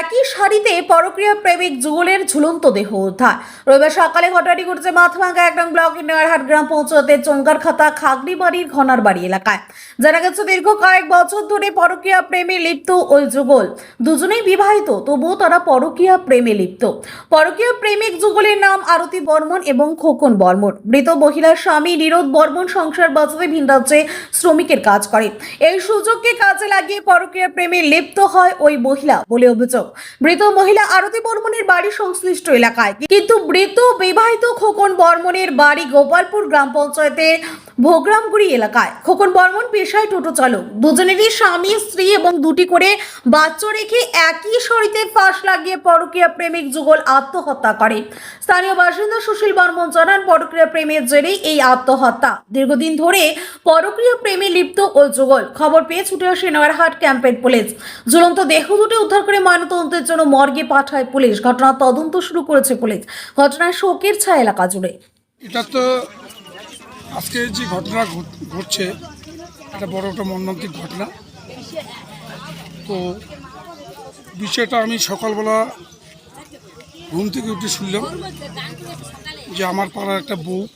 একই শাড়িতে পরক্রিয়া প্রেমিক যুগলের ঝুলন্ত দেহ উদ্ধার। রবিবার সকালে ঘটনাটি ঘটেছে মাথভাঙ্গা এক নং ব্লকের নেওয়ারহাট গ্রাম খাগড়ি বাড়ির ঘনার বাড়ি এলাকায়। জানা গেছে, দীর্ঘ কয়েক বছর ধরে পরক্রিয়া প্রেমে লিপ্ত ওই যুগল। দুজনেই বিবাহিত, তবুও তারা পরকীয়া প্রেমে লিপ্ত। পরকীয়া প্রেমিক যুগলের নাম আরতি বর্মন এবং খোকন বর্মন। মৃত মহিলার স্বামী নিরোধ বর্মন সংসার বাঁচাতে ভিন রাজ্যে শ্রমিকের কাজ করে এই সুযোগকে কাজে লাগিয়ে পরকীয়া প্রেমে লিপ্ত হয় ওই মহিলা বলে অভিযোগ। মৃত মহিলা আরতি বর্মনের বাড়ি সংশ্লিষ্ট এলাকায়। কিন্তু মৃত বিবাহিত খোকন বর্মনের বাড়ি গোপালপুর গ্রাম পঞ্চায়েতের ভোগরামগুড়ি এলাকায়। খোকন বর্মন পেশায় টোটো চালক। দুজনেরই স্বামী, স্ত্রী এবং দুটি করে বাচ্চা রেখে একই শরীতে ফাঁস লাগিয়ে পরকীয়া প্রেমিক যুগল আত্মহত্যা করে। স্থানীয় বাসিন্দা সুশীল বর্মন জানান পরক্রিয়া প্রেমের জেরে এই আত্মহত্যা। দীর্ঘদিন ধরে পরক্রিয়া প্রেমে লিপ্ত ও যুগল। খবর পেয়ে ছুটে আসে নয়ারহাট ক্যাম্পের পুলিশ। ঝুলন্ত দেহ দুটি উদ্ধার করে ময়নাতদন্তের জন্য মর্গে পাঠায় পুলিশ। ঘটনার তদন্ত শুরু করেছে পুলিশ। ঘটনায় শোকের ছায়া এলাকা জুড়ে। এটা তো আজকে যে ঘটনা ঘট- ঘটছে, এটা বড় একটা মর্মান্তিক ঘটনা। তো বিষয়টা আমি সকালবেলা ঘুম থেকে উঠে শুনলাম যে আমার পাড়ার একটা বউ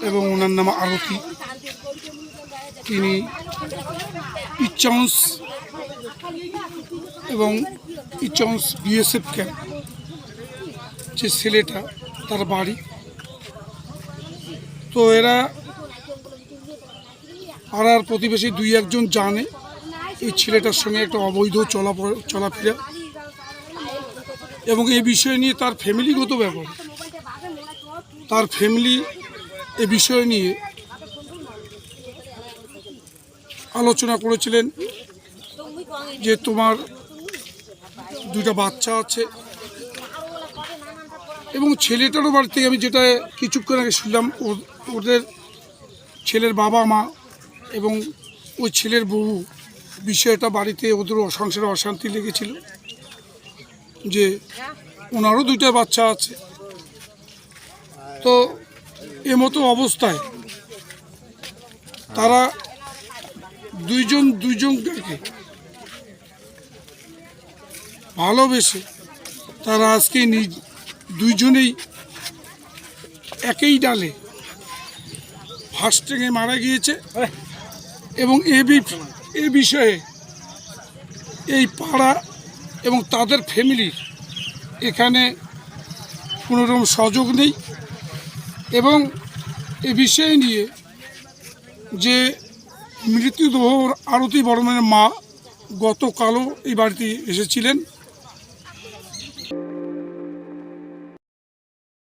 এবং ওনার নাম আরতি। তিনি ইচ্চাউন্স এবং ইচ্চাউন্স বিএসএফ ক্যাম্প যে ছেলেটা, তার বাড়ি। তো এরা পাড়ার প্রতিবেশী দুই একজন জানে এই ছেলেটার সঙ্গে একটা অবৈধ চলা চলাফেরা এবং এই বিষয় নিয়ে তার ফ্যামিলিগত ব্যাপার তার ফ্যামিলি এ বিষয় নিয়ে আলোচনা করেছিলেন যে তোমার দুইটা বাচ্চা আছে। এবং ছেলেটারও বাড়ি থেকে আমি যেটা কিছুক্ষণ আগে শুনলাম ওদের ছেলের বাবা, মা এবং ওই ছেলের বউ বিষয়টা বাড়িতে ওদের সংসারে অশান্তি লেগেছিল যে ওনারও দুইটা বাচ্চা আছে। তো এমতো অবস্থায় তারা দুইজন, দুইজনকে ভালোবেসে তারা আজকে নিজ দুইজনেই একই ডালে ফার্স্টে মারা গিয়েছে এবং এ এ বিষয়ে এই পাড়া এবং তাদের ফ্যামিলির এখানে কোনোরকম সহযোগ নেই এবং এ বিষয় নিয়ে যে মৃত্যুদেহ আরতি বর্মনের মা গতকালও এই বাড়িতে এসেছিলেন।